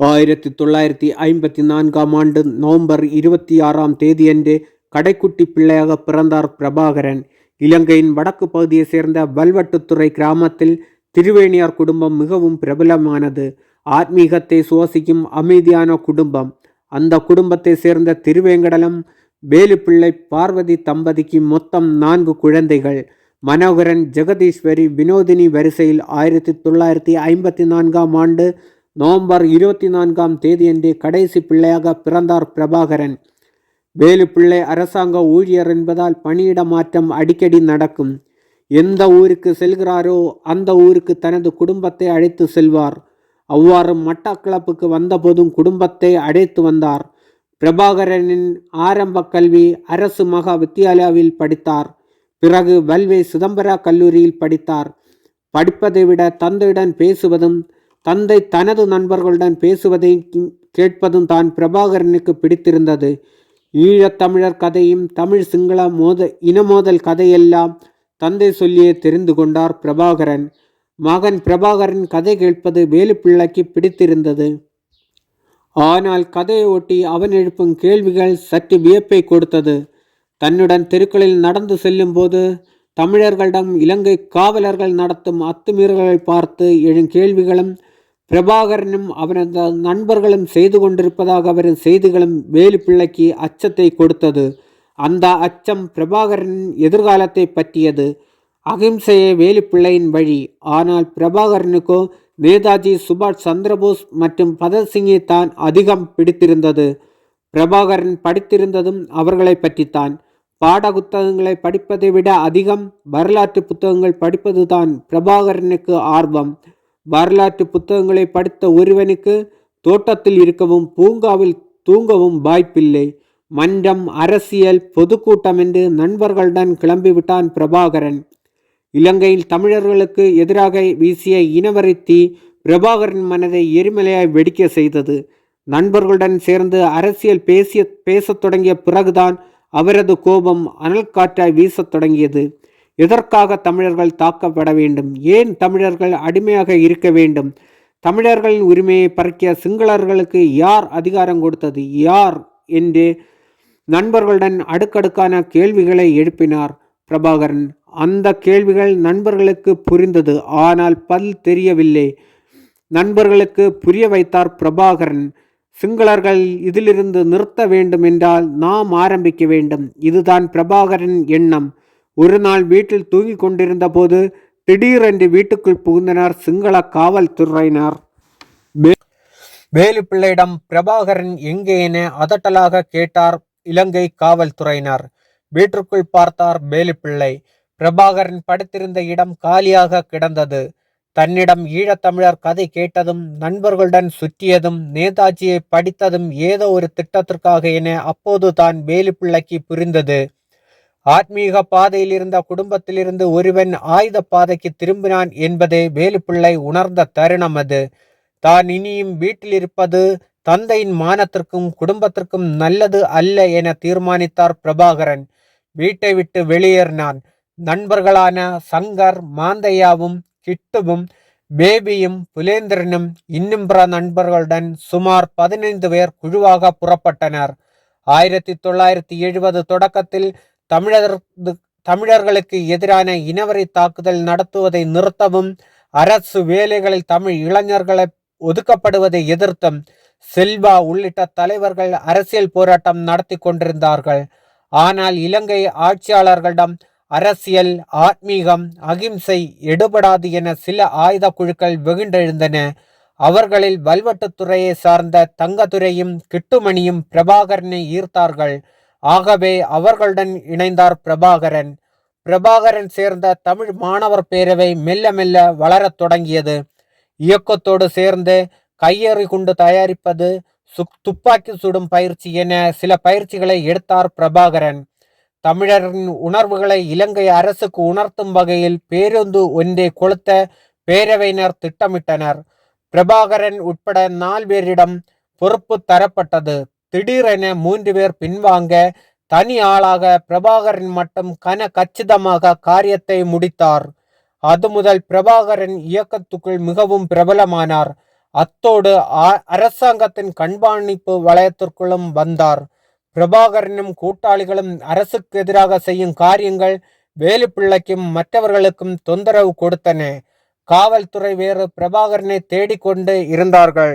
ஆயிரத்தி தொள்ளாயிரத்தி ஐம்பத்தி நான்காம் ஆண்டு நவம்பர் இருபத்தி ஆறாம் தேதியன்று கடைக்குட்டி பிள்ளையாக பிறந்தார் பிரபாகரன் இலங்கையின் வடக்கு பகுதியைச் சேர்ந்த வல்வட்டுத்துறை கிராமத்தில் திருவேணியார் குடும்பம் மிகவும் பிரபலமானது ஆத்மீகத்தை சுவாசிக்கும் அமைதியான குடும்பம் அந்த குடும்பத்தை சேர்ந்த திருவேங்கடலம் வேலுப்பிள்ளை பார்வதி தம்பதிக்கு மொத்தம் நான்கு குழந்தைகள் மனோகரன் ஜெகதீஸ்வரி வினோதினி வரிசையில் ஆயிரத்தி தொள்ளாயிரத்தி ஐம்பத்தி நான்காம் ஆண்டு நவம்பர் இருபத்தி நான்காம் தேதியன்று கடைசி பிள்ளையாக பிறந்தார் பிரபாகரன். வேலுப்பிள்ளை அரசாங்க ஊழியர் என்பதால் பணியிட மாற்றம் அடிக்கடி நடக்கும். எந்த ஊருக்கு செல்கிறாரோ அந்த ஊருக்கு தனது குடும்பத்தை அழைத்து செல்வார். அவ்வாறு மட்டக்களப்புக்கு வந்தபோதும் குடும்பத்தை அழைத்து வந்தார். பிரபாகரனின் ஆரம்ப கல்வி அரசு மகா வித்தியாலயாவில் படித்தார். பிறகு வல்வே சிதம்பர கல்லூரியில் படித்தார். படிப்பதை விட தந்தையுடன் பேசுவதும் தந்தை தனது நண்பர்களுடன் பேசுவதையும் கேட்பதும் தான் பிரபாகரனுக்கு பிடித்திருந்தது. ஈழத்தமிழர் கதையும் தமிழ் சிங்கள மோத இனமோதல் கதையெல்லாம் தந்தை சொல்லியே தெரிந்து கொண்டார் பிரபாகரன். மகன் பிரபாகரன் கதை கேட்பது வேலுப்பிள்ளைக்கு பிடித்திருந்தது. ஆனால் கதையை ஒட்டி அவன் எழுப்பும் கேள்விகள் சற்று வியப்பை கொடுத்தது. தன்னுடன் தெருக்களில் நடந்து செல்லும்போது தமிழர்களிடம் இலங்கை காவலர்கள் நடத்தும் அத்துமீறல்களை பார்த்து எழும் கேள்விகளும் பிரபாகரனும் அவனது நண்பர்களும் செய்து கொண்டிருப்பதாக அவரின் செய்திகளும் வேலுப்பிள்ளைக்கு அச்சத்தை கொடுத்தது. அந்த அச்சம் பிரபாகரனின் எதிர்காலத்தை பற்றியது. அகிம்சையே வேலுப்பிள்ளையின் வழி. ஆனால் பிரபாகரனுக்கோ நேதாஜி சுபாஷ் சந்திரபோஸ் மற்றும் பதத்சிங்கை தான் அதிகம் பிடித்திருந்தது. பிரபாகரன் படித்திருந்ததும் அவர்களை பற்றித்தான். பாட புத்தகங்களை படிப்பதை விட அதிகம் வரலாற்று புத்தகங்கள் படிப்பதுதான் பிரபாகரனுக்கு ஆர்வம். வரலாற்று புத்தகங்களை படித்த ஒருவனுக்கு தோட்டத்தில் இருக்கவும் பூங்காவில் தூங்கவும் வாய்ப்பில்லை. மன்றம் அரசியல் பொதுக்கூட்டம் என்று நண்பர்களுடன் கிளம்பிவிட்டான் பிரபாகரன். இலங்கையில் தமிழர்களுக்கு எதிராக வீசிய இனவரித்தி பிரபாகரன் மனதை எரிமலையாய் வெடிக்க செய்தது. நண்பர்களுடன் சேர்ந்து அரசியல் பேசிய பேசத் தொடங்கிய பிறகுதான் அவரது கோபம் அனல் காற்றாய் வீசத் தொடங்கியது. எதற்காக தமிழர்கள் தாக்கப்பட வேண்டும்? ஏன் தமிழர்கள் அடிமையாக இருக்க வேண்டும்? தமிழர்களின் உரிமையை பறிக்க சிங்களர்களுக்கு யார் அதிகாரம் கொடுத்தது? யார்? என்று நண்பர்களுடன் அடுக்கடுக்கான கேள்விகளை எழுப்பினார் பிரபாகரன். அந்த கேள்விகள் நண்பர்களுக்கு புரிந்தது. ஆனால் பல் தெரியவில்லை. நண்பர்களுக்கு புரிய வைத்தார் பிரபாகரன். சிங்களர்கள் இதிலிருந்து நிறுத்த வேண்டும் என்றால் நாம் ஆரம்பிக்க வேண்டும். இதுதான் பிரபாகரன் எண்ணம். ஒரு நாள் வீட்டில் தூங்கிக் கொண்டிருந்த போது திடீரென்று வீட்டுக்குள் புகுந்தனர் சிங்கள காவல்துறையினர். வேலுப்பிள்ளையிடம் பிரபாகரன் எங்கே என அதட்டலாக கேட்டார் இலங்கை காவல்துறையினர். வீட்டிற்குள் பார்த்தார் வேலுப்பிள்ளை. பிரபாகரன் படுத்திருந்த இடம் காலியாக கிடந்தது. தன்னிடம் ஈழத்தமிழர் கதை கேட்டதும் நண்பர்களுடன் சுற்றியதும் நேதாஜியை படித்ததும் ஏதோ ஒரு திட்டத்திற்காக என அப்போது தான் வேலுப்பிள்ளைக்கு புரிந்தது. ஆத்மீக பாதையில் இருந்த குடும்பத்திலிருந்து ஒருவன் ஆயுத பாதைக்கு திரும்பினான் என்பதே வேலுப்பிள்ளை உணர்ந்த தருணம் அது. தான் இனியும் வீட்டில் இருப்பது தந்தையின் மானத்திற்கும் குடும்பத்திற்கும் நல்லது அல்ல என தீர்மானித்தார் பிரபாகரன். வீட்டை விட்டு வெளியேறினான். நண்பர்களான சங்கர் மாந்தையாவும் கிட்டுவும் பேபியும் புலேந்திரனும் இன்னும் பிற நண்பர்களுடன் சுமார் பதினைந்து பேர் குழுவாக புறப்பட்டனர். ஆயிரத்தி தொள்ளாயிரத்தி எழுபது தொடக்கத்தில் தமிழர் தமிழர்களுக்கு எதிரான இனவரி தாக்குதல் நடத்துவதை நிறுத்தவும் அரசு வேலைகளில் தமிழ் இளைஞர்களை ஒதுக்கப்படுவதை எதிர்த்தும் செல்வா உள்ளிட்ட தலைவர்கள் அரசியல் போராட்டம் நடத்தி கொண்டிருந்தார்கள். ஆனால் இலங்கை ஆட்சியாளர்களிடம் அரசியல் ஆத்மீகம் அகிம்சை எடுபடாது என சில ஆயுத குழுக்கள் வெகுண்டெழுந்தன. அவர்களில் வல்வட்டுத்துறையை சார்ந்த தங்கதுரையும் கிட்டுமணியும் பிரபாகரனை ஈர்த்தார்கள். ஆகவே அவர்களுடன் இணைந்தார் பிரபாகரன். பிரபாகரன் சேர்ந்த தமிழ் மாணவர் பேரவை மெல்ல மெல்ல வளரத் தொடங்கியது. இயக்கத்தோடு சேர்ந்து கையேறி குண்டு தயாரிப்பது துப்பாக்கி சுடும் பயிற்சி என சில பயிற்சிகளை எடுத்தார் பிரபாகரன். தமிழரின் உணர்வுகளை இலங்கை அரசுக்கு உணர்த்தும் வகையில் பேருந்து ஒன்றை கொளுத்த பேரவையினர் திட்டமிட்டனர். பிரபாகரன் உட்பட நால்வேரிடம் பொறுப்பு தரப்பட்டது. திடீரென மூன்று பேர் பின்வாங்க தனி ஆளாக பிரபாகரன் மட்டும் கன கச்சிதமாக காரியத்தை முடித்தார். அது முதல் பிரபாகரன் இயக்கத்துக்குள் மிகவும் பிரபலமானார். அத்தோடு அரசாங்கத்தின் கண்காணிப்பு வலயத்திற்குள்ளும் வந்தார். பிரபாகரனும் கூட்டாளிகளும் அரசுக்கு எதிராக செய்யும் காரியங்கள் வேலுப்பிள்ளைக்கும் மற்றவர்களுக்கும் தொந்தரவு கொடுத்தன. காவல்துறை வேறு பிரபாகரனை தேடிக்கொண்டு இருந்தார்கள்.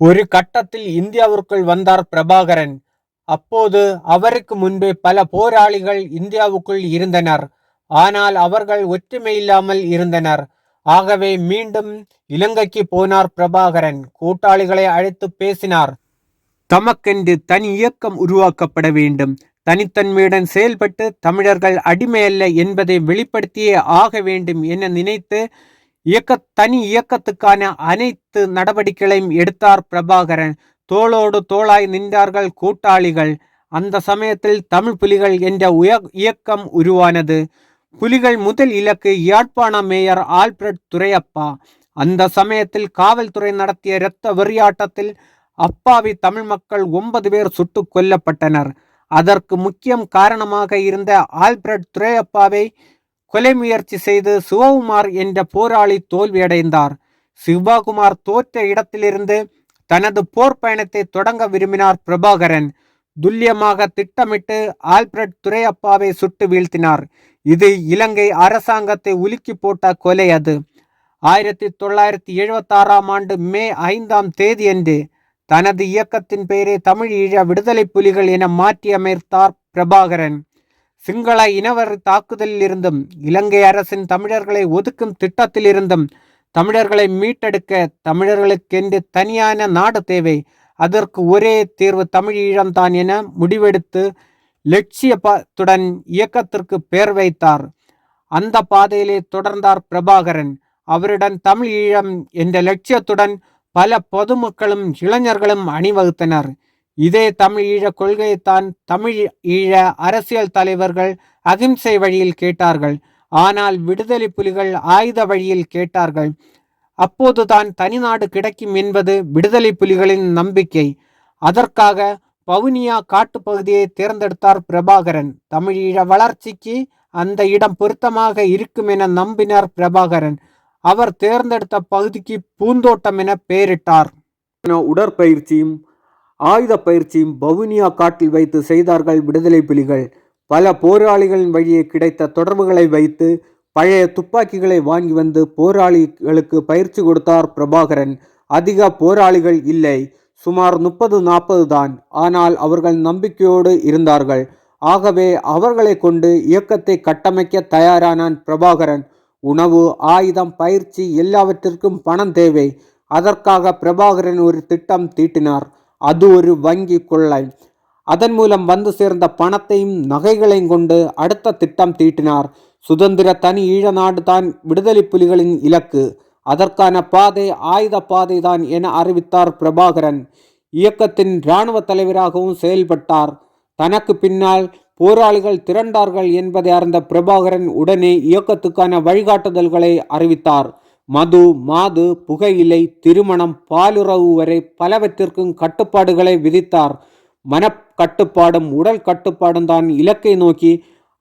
ஒரு கட்டத்தில் இந்தியாவிற்குள் வந்தார் பிரபாகரன். அப்போது அவருக்கு முன்பே பல போராளிகள் இந்தியாவுக்குள் இருந்தனர். ஆனால் அவர்கள் ஒற்றுமை இல்லாமல் இருந்தனர். ஆகவே மீண்டும் இலங்கைக்கு போனார் பிரபாகரன். கூட்டாளிகளை அழைத்து பேசினார். தமக்கென்று தனி இயக்கம் உருவாக்கப்பட வேண்டும். தனித்தன்மையுடன் செயல்பட்டு தமிழர்கள் அடிமையல்ல என்பதை வெளிப்படுத்தியே ஆக வேண்டும் என நினைத்து இயக்க தனி இயக்கத்துக்கான அனைத்து நடவடிக்கைகளையும் எடுத்தார் பிரபாகரன். தோளோடு தோளாய் நின்றார்கள் கூட்டாளிகள். அந்த சமயத்தில் தமிழ் புலிகள் என்ற உய- இயக்கம் உருவானது. புலிகள் முதல் இலக்கு யாழ்ப்பாண மேயர் ஆல்பிரட் துரையப்பா. அந்த சமயத்தில் காவல்துறை நடத்திய இரத்த வெறியாட்டத்தில் அப்பாவி தமிழ் மக்கள் ஒன்பது பேர் சுட்டுக் கொல்லப்பட்டனர். அதற்கு முக்கியம் காரணமாக இருந்த ஆல்பிரட் துரையப்பாவை கொலை முயற்சி செய்து சிவகுமார் என்ற போராளி தோல்வியடைந்தார். சிவகுமார் தோற்ற இடத்திலிருந்து தனது போர் பயணத்தை தொடங்க விரும்பினார் பிரபாகரன். துல்லியமாக திட்டமிட்டு ஆல்பிரட் துரையப்பாவை சுட்டு வீழ்த்தினார். இது இலங்கை அரசாங்கத்தை உலுக்கி போட்ட கொலை அது. ஆயிரத்தி தொள்ளாயிரத்தி எழுபத்தாறாம் ஆண்டு மே ஐந்தாம் தேதியன்று தனது இயக்கத்தின் பெயரை தமிழ் ஈழ விடுதலை புலிகள் என மாற்றியமைத்தார் பிரபாகரன். சிங்கள இனவர் தாக்குதலிலிருந்தும் இலங்கை அரசின் தமிழர்களை ஒதுக்கும் திட்டத்திலிருந்தும் தமிழர்களை மீட்டெடுக்க தமிழர்களுக்கென்று தனியான நாடு தேவை. அதற்கு ஒரே தீர்வு தமிழீழம்தான் என முடிவெடுத்து லட்சியத்துடன் இயக்கத்திற்கு பெயர் வைத்தார். அந்த பாதையிலே தொடர்ந்தார் பிரபாகரன். அவருடன் தமிழ் ஈழம் என்ற லட்சியத்துடன் பல பொதுமக்களும் இளைஞர்களும் அணிவகுத்தனர். இதே தமிழ் ஈழ கொள்கையைத்தான் தமிழ் ஈழ அரசியல் தலைவர்கள் அகிம்சை வழியில் கேட்டார்கள். ஆனால் விடுதலை புலிகள் ஆயுத வழியில் கேட்டார்கள். அப்போதுதான் தனிநாடு கிடைக்கும் என்பது விடுதலை புலிகளின் நம்பிக்கை. அதற்காக பவுனியா காட்டுப்பகுதியை தேர்ந்தெடுத்தார் பிரபாகரன். தமிழீழ வளர்ச்சிக்கு அந்த இடம் பொருத்தமாக இருக்கும் என நம்பினார் பிரபாகரன். அவர் தேர்ந்தெடுத்த பகுதிக்கு பூந்தோட்டம் என பெயரிட்டார். உடற்பயிற்சியும் ஆயுத பயிற்சியும் பவுனியா காட்டில் வைத்து செய்தார்கள் விடுதலை புலிகள். பல போராளிகளின் வழியே கிடைத்த தொடர்புகளை வைத்து பழைய துப்பாக்கிகளை வாங்கி வந்து போராளிகளுக்கு பயிற்சி கொடுத்தார் பிரபாகரன். அதிக போராளிகள் இல்லை சுமார் முப்பது நாற்பது தான். ஆனால் அவர்கள் நம்பிக்கையோடு இருந்தார்கள். ஆகவே அவர்களை கொண்டு இயக்கத்தை கட்டமைக்க தயாரானான் பிரபாகரன். உணவு ஆயுதம் பயிற்சி எல்லாவற்றிற்கும் பணம் தேவை. அதற்காக பிரபாகரன் ஒரு திட்டம் தீட்டினார். அது ஒரு வங்கி கொள்ளை. அதன் மூலம் வந்து சேர்ந்த பணத்தையும் நகைகளையும் கொண்டு அடுத்த திட்டம் தீட்டினார். சுதந்திர தனி ஈழ நாடு தான் விடுதலை புலிகளின் இலக்கு. அதற்கான பாதை ஆயுத பாதை தான் என அறிவித்தார் பிரபாகரன். இயக்கத்தின் இராணுவ தலைவராகவும் செயல்பட்டார். தனக்கு பின்னால் போராளிகள் திரண்டார்கள் என்பதை அறிந்த பிரபாகரன் உடனே இயக்கத்துக்கான வழிகாட்டுதல்களை அறிவித்தார். மது மாது புகையிலை திருமணம் பாலுறவு வரை பலவற்றிற்கும் கட்டுப்பாடுகளை விதித்தார். மனக்கட்டுப்பாடும் உடல் கட்டுப்பாடும் தான் இலக்கை நோக்கி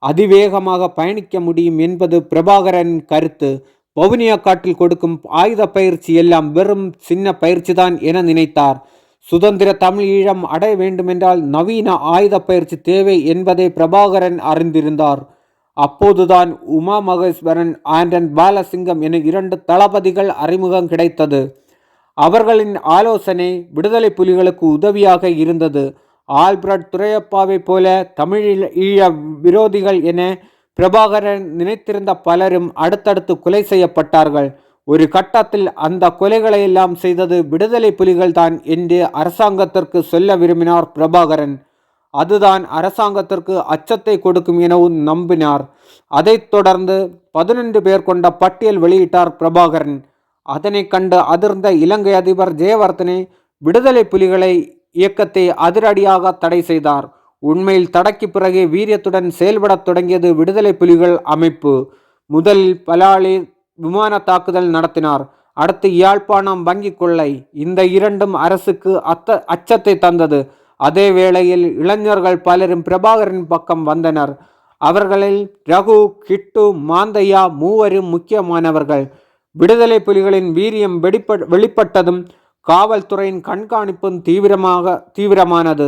அதிவேகமாக பயணிக்க முடியும் என்பது பிரபாகரன் கருத்து. வவுனியா காட்டில் கொடுக்கும் ஆயுத பயிற்சி எல்லாம் வெறும் சின்ன பயிற்சி தான் என நினைத்தார். சுதந்திர தமிழ் ஈழம் அடைய வேண்டுமென்றால் நவீன ஆயுத பயிற்சி தேவை என்பதை பிரபாகரன் அறிந்திருந்தார். அப்போதுதான் உமா மகேஸ்வரன் ஆண்டன் பாலசிங்கம் என இரண்டு தளபதிகள் அறிமுகம் கிடைத்தது. அவர்களின் ஆலோசனை விடுதலை புலிகளுக்கு உதவியாக இருந்தது. ஆல்பிரட் துரையப்பாவை போல தமிழ் ஈழ விரோதிகள் என பிரபாகரன் நினைத்திருந்த பலரும் அடுத்தடுத்து கொலை செய்யப்பட்டார்கள். ஒரு கட்டத்தில் அந்த கொலைகளை எல்லாம் செய்தது விடுதலை புலிகள் தான் என்று அரசாங்கத்திற்கு சொல்ல விரும்பினார் பிரபாகரன். அதுதான் அரசாங்கத்திற்கு அச்சத்தை கொடுக்கும் எனவும் நம்பினார். அதைத் தொடர்ந்து பதினொன்று பேர் கொண்ட பட்டியல் வெளியிட்டார் பிரபாகரன். அதனை கண்டு அதிர்ந்த இலங்கை அதிபர் ஜெயவர்தனே விடுதலை புலிகளை இயக்கத்தை அதிரடியாக தடை செய்தார். உண்மையில் தடைக்கு பிறகு வீரியத்துடன் செயல்படத் தொடங்கியது விடுதலை புலிகள் அமைப்பு. முதலில் பலாலி விமான தாக்குதல் நடத்தினார். அடுத்து யாழ்ப்பாணம் வங்கி கொள்ளை. இந்த இரண்டும் அரசுக்கு அத்த அச்சத்தை தந்தது. அதே வேளையில் இளைஞர்கள் பலரும் பிரபாகரன் பக்கம் வந்தனர். அவர்களில் ரகு கிட்டு மாந்தையா மூவரும் முக்கியமானவர்கள். விடுதலை புலிகளின் வீரியம் வெடிப்ப வெளிப்பட்டதும் காவல்துறையின் கண்காணிப்பும் தீவிரமாக தீவிரமானது.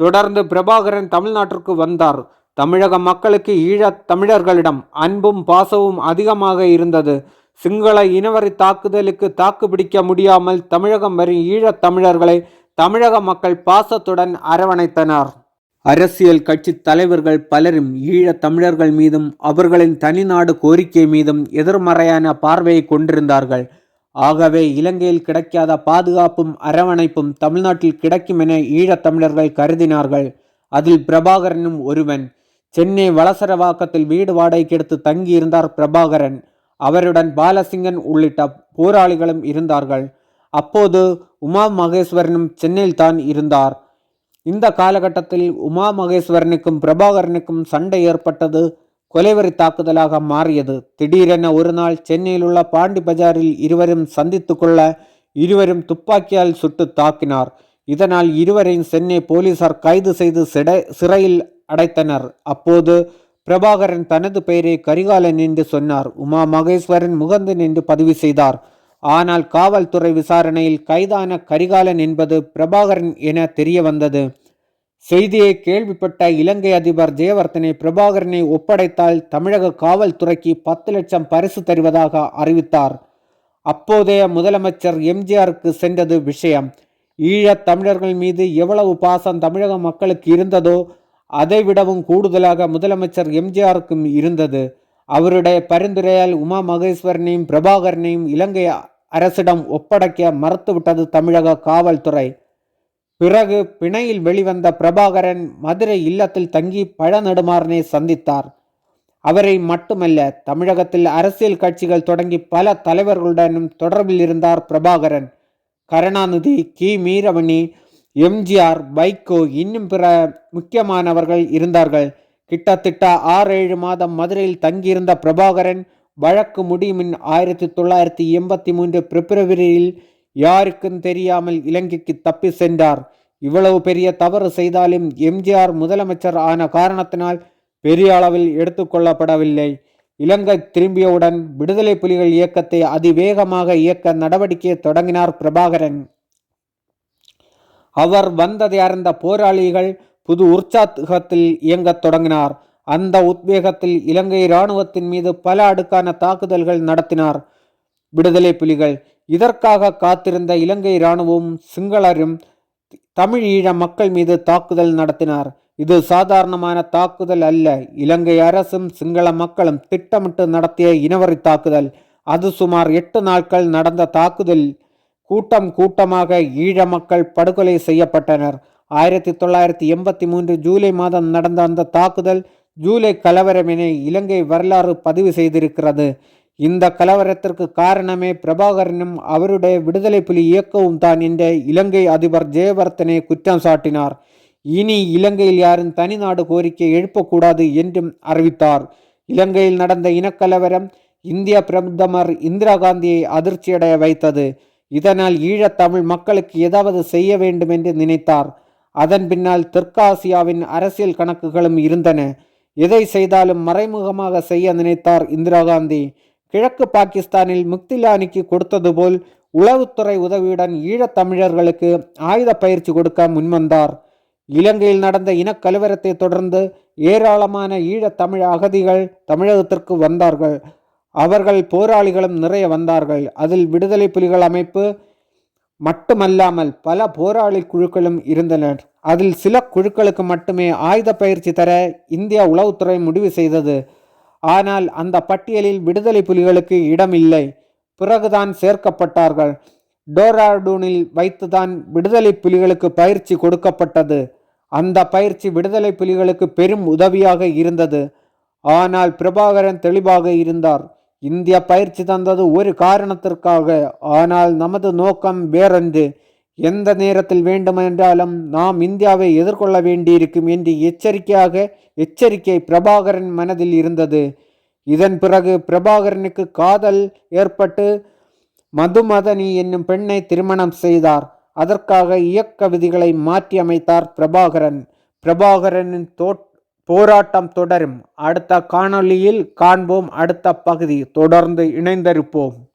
தொடர்ந்து பிரபாகரன் தமிழ்நாட்டிற்கு வந்தார். தமிழக மக்களுக்கு ஈழத் தமிழர்களிடம் அன்பும் பாசமும் அதிகமாக இருந்தது. சிங்கள இனவரி தாக்குதலுக்கு தாக்குப்பிடிக்க முடியாமல் தமிழகம் வரும் ஈழத் தமிழர்களை தமிழக மக்கள் பாசத்துடன் அரவணைத்தனர். அரசியல் கட்சி தலைவர்கள் பலரும் ஈழத் தமிழர்கள் மீதும் அவர்களின் தனிநாடு கோரிக்கை மீதும் எதிர்மறையான பார்வையை கொண்டிருந்தார்கள். ஆகவே இலங்கையில் கிடைக்காத பாதுகாப்பும் அரவணைப்பும் தமிழ்நாட்டில் கிடைக்கும் என ஈழத் தமிழர்கள் கருதினார்கள். அதில் பிரபாகரனும் ஒருவன். சென்னை வளசரவாக்கத்தில் வீடு வாடகைக்கு எடுத்து தங்கியிருந்தார் பிரபாகரன். அவருடன் பாலசிங்கன் உள்ளிட்ட போராளிகளும் இருந்தார்கள். அப்போது உமா மகேஸ்வரனும் சென்னையில் தான் இருந்தார். இந்த காலகட்டத்தில் உமா மகேஸ்வரனுக்கும் பிரபாகரனுக்கும் சண்டை ஏற்பட்டது கொலைவரி தாக்குதலாக மாறியது. திடீரென ஒரு நாள் சென்னையில் உள்ள பாண்டி பஜாரில் இருவரும் சந்தித்து கொள்ள இருவரும் துப்பாக்கியால் சுட்டு தாக்கினார். இதனால் இருவரையும் சென்னை போலீசார் கைது செய்து சிடை சிறையில் அடைத்தனர். அப்போது பிரபாகரன் தனது பெயரை கரிகாலன் என்று சொன்னார். உமா மகேஸ்வரன் முகந்தன் என்று பதிவு செய்தார். ஆனால் காவல்துறை விசாரணையில் கைதான கரிகாலன் என்பது பிரபாகரன் என தெரிய வந்தது செய்தியை கேள்விப்பட்ட இலங்கை அதிபர் ஜெயவர்தனை பிரபாகரனை ஒப்படைத்தால் தமிழக காவல்துறைக்கு பத்து லட்சம் பரிசு தருவதாக அறிவித்தார். அப்போதைய முதலமைச்சர் எம்ஜிஆருக்கு சென்றது விஷயம். ஈழத் தமிழர்கள் மீது எவ்வளவு பாசம் தமிழக மக்களுக்கு இருந்ததோ அதைவிடவும் கூடுதலாக முதலமைச்சர் எம்ஜிஆருக்கும் இருந்தது. அவருடைய பரிந்துரையால் உமா மகேஸ்வரனையும் பிரபாகரனையும் இலங்கை அரசிடம் ஒப்படைக்க மறுத்துவிட்டது தமிழக காவல்துறை. பிறகு பிணையில் வெளிவந்த பிரபாகரன் மதுரை இல்லத்தில் தங்கி பழநெடுமாறனை சந்தித்தார். அவரை மட்டுமல்ல தமிழகத்தில் அரசியல் கட்சிகள் தொடங்கி பல தலைவர்களுடனும் தொடர்பில் இருந்தார் பிரபாகரன். கருணாநிதி கி. மீரமணி எம்ஜிஆர் வைகோ இன்னும் பிற முக்கியமானவர்கள் இருந்தார்கள். கிட்டத்தட்ட ஆறு ஏழு மாதம் மதுரையில் தங்கியிருந்த பிரபாகரன் வழக்கு முடியுமின் ஆயிரத்தி தொள்ளாயிரத்தி எண்பத்தி மூன்று பிப்ரவரியில் யாருக்கும் தெரியாமல் இலங்கைக்கு தப்பி சென்றார். இவ்வளவு பெரிய தவறு செய்தாலும் எம்ஜிஆர் முதலமைச்சர் ஆன காரணத்தினால் பெரிய அளவில் எடுத்துக்கொள்ளப்படவில்லை. இலங்கை திரும்பியவுடன் விடுதலை புலிகள் இயக்கத்தை அதிவேகமாக இயக்க நடவடிக்கையை தொடங்கினார் பிரபாகரன். அவர் வந்ததை அறிந்த போராளிகள் புது உற்சாகத்தில் இயங்கத் தொடங்கினார். அந்த உத்வேகத்தில் இலங்கை இராணுவத்தின் மீது பல அடுக்கான தாக்குதல்கள் நடத்தினார். விடுதலை புலிகள் இதற்காக காத்திருந்த இலங்கை இராணுவமும் சிங்களரும் தமிழ் ஈழ மக்கள் மீது தாக்குதல் நடத்தினார். இது சாதாரணமான தாக்குதல் அல்ல. இலங்கை அரசும் சிங்கள மக்களும் திட்டமிட்டு நடத்திய இனவரி தாக்குதல். அது சுமார் எட்டு நாட்கள் நடந்த தாக்குதல். கூட்டம் கூட்டமாக ஈழ மக்கள் படுகொலை செய்யப்பட்டனர். ஆயிரத்தி தொள்ளாயிரத்தி எண்பத்தி மூன்று ஜூலை மாதம் நடந்த அந்த தாக்குதல் ஜூலை கலவரம் என இலங்கை வரலாறு பதிவு செய்திருக்கிறது. இந்த கலவரத்திற்கு காரணமே பிரபாகரனும் அவருடைய விடுதலை புலி இயக்கவும் தான் என்ற இலங்கை அதிபர் ஜெயவர்த்தனை குற்றம் சாட்டினார். இனி இலங்கையில் யாரும் தனிநாடு கோரிக்கை எழுப்பக்கூடாது என்றும் அறிவித்தார். இலங்கையில் நடந்த இனக்கலவரம் இந்திய பிரதமர் இந்திரா காந்தியை அதிர்ச்சியடைய வைத்தது. இதனால் ஈழத்தமிழ் மக்களுக்கு ஏதாவது செய்ய வேண்டும் என்று நினைத்தார். அதன் பின்னால் தெற்காசியாவின் அரசியல் கணக்குகளும் இருந்தன. எதை செய்தாலும் மறைமுகமாக செய்ய நினைத்தார் இந்திரா காந்தி. கிழக்கு பாகிஸ்தானில் முக்திலானிக்கு கொடுத்தது போல் உளவுத்துறை உதவியுடன் ஈழத்தமிழர்களுக்கு ஆயுத பயிற்சி கொடுக்க முன்வந்தார். இலங்கையில் நடந்த இனக்கலவரத்தை தொடர்ந்து ஏராளமான ஈழத்தமிழ் அகதிகள் தமிழகத்திற்கு வந்தார்கள். அவர்கள் போராளிகளும் நிறைய வந்தார்கள். அதில் விடுதலை புலிகள் அமைப்பு மட்டுமல்லாமல் பல போராளி குழுக்களும் இருந்தனர். அதில் சில குழுக்களுக்கு மட்டுமே ஆயுத பயிற்சி தர இந்திய உளவுத்துறை முடிவு செய்தது. ஆனால் அந்த பட்டியலில் விடுதலை புலிகளுக்கு இடமில்லை. பிறகுதான் சேர்க்கப்பட்டார்கள். டோராடூனில் வைத்துதான் விடுதலை புலிகளுக்கு பயிற்சி கொடுக்கப்பட்டது. அந்த பயிற்சி விடுதலை புலிகளுக்கு பெரும் உதவியாக இருந்தது. ஆனால் பிரபாகரன் தெளிவாக இருந்தார். இந்திய பயிற்சி தந்தது ஒரு காரணத்திற்காக. ஆனால் நமது நோக்கம் வேறென்று. எந்த நேரத்தில் வேண்டுமென்றாலும் நாம் இந்தியாவை எதிர்கொள்ள வேண்டியிருக்கும் என்று எச்சரிக்கையாக எச்சரிக்கை பிரபாகரன் மனதில் இருந்தது. இதன் பிறகு பிரபாகரனுக்கு காதல் ஏற்பட்டு மதுமதனி என்னும் பெண்ணை திருமணம் செய்தார். அதற்காக இயக்க விதிகளை மாற்றியமைத்தார் பிரபாகரன். பிரபாகரனின் தோட் போராட்டம் தொடரும். அடுத்த காணொளியில் காண்போம். அடுத்த பகுதி தொடர்ந்து இணைந்திருப்போம்.